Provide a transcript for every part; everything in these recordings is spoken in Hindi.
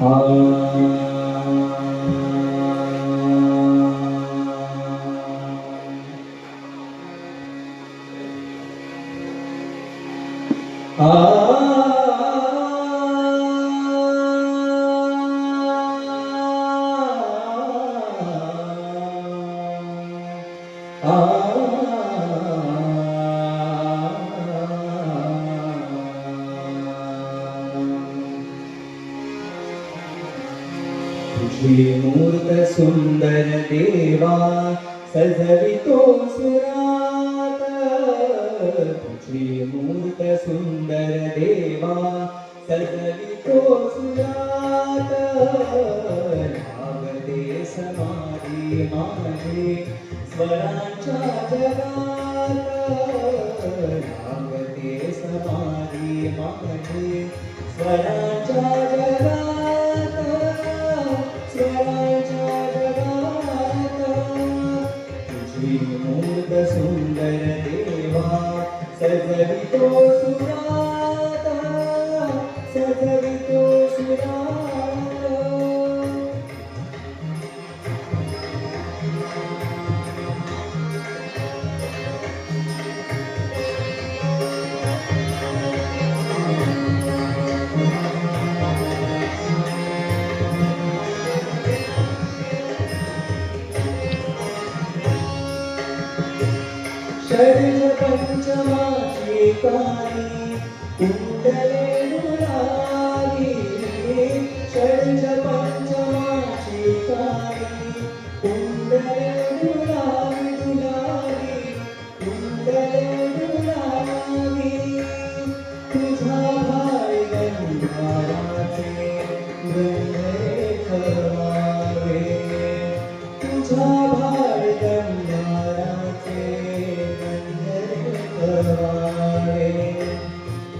Ah. Uh. uh सुंदर देवा सजवितो सुरात तुझी मूर्त सुंदर देवा सजवितो सुरात लागते समाधी माझे स्वरांच्या जगात लागते समाधी माझे स्वरांच्या सुंदर देवा सजवितो सुरात सजवितो सुरात पञ्चमाची कानी कुण्डले नुरागी दुलागी कुण्डले नुरागी तुझा भाई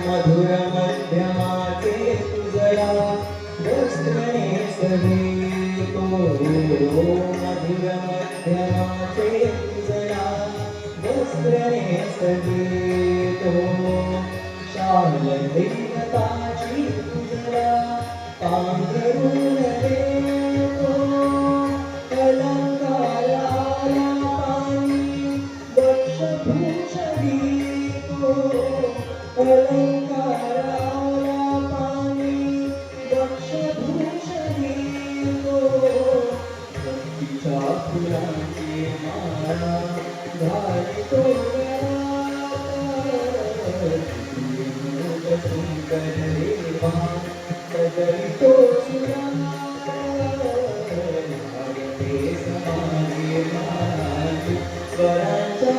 मधुर मध्यमाचे तुझया दुसरे सवे तो मधुर मध्यमाचे तुझया दुसरे सवे तो शाल Surata.